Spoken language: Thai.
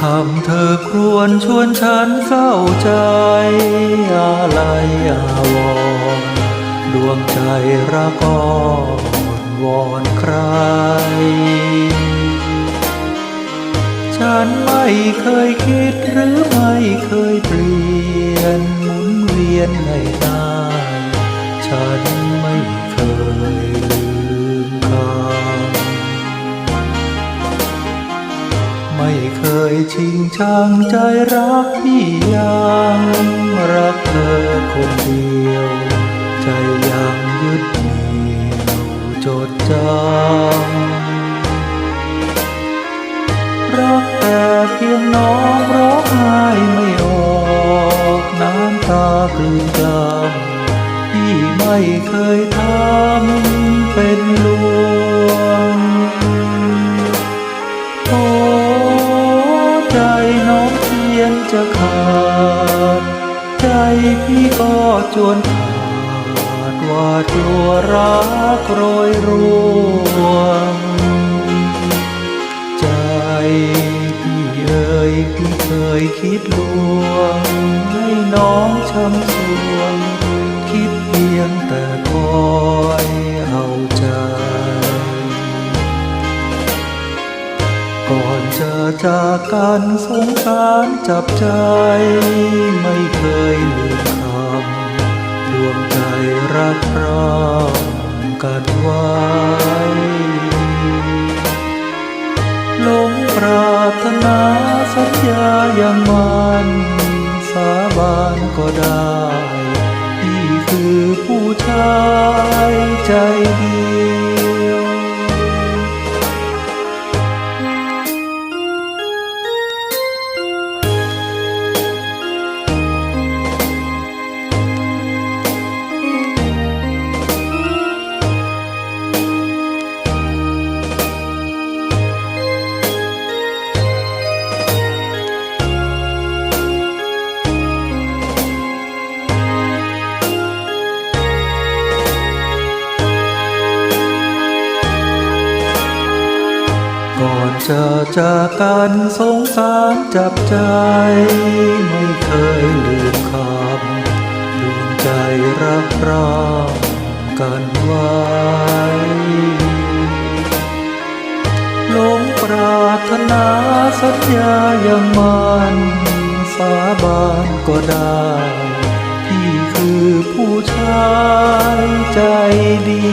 คำเธอครวญชวนฉันเศร้าใจ อะไรอาวรดวงใจระกอนวอนใคร ฉันไม่เคยคิดหรือไม่เคยเปลี่ยนหมุนเวียนในตายฉันไม่เคยลืม ไม่เคยชิงชังใจรักพี่ยังรักเธอคนเดียว ใจยังยึดเหนี่ยวจดจำรักแต่เพียงน้องร้องไห้ไม่ออกน้ำตากลืนกลำพี่ไม่เคยทำเป็นลว ใจน้องเพียนจะขาด ใจพี่ก็จวนขาดว่าดกลัวรักโรยร่วง ใจพี่เอ่ยพี่เคยคิดลวง ให้น้องช้ำสวง คิดเพียงแต่คอ จะจากกันสงสารจับใจ ไม่เคยลืมคำดวงใจรักเรากันไว้ลงปรารถนาสัญญาอย่างมัน สาบานก็ได้ จะจากกันสงสารจับใจ ไม่เคยลืมคำดวงใจรักเรากันไว้หลงปรารถนาสัญญาอย่างมันสาบานก็ได้พี่คือผู้ชายใจเดี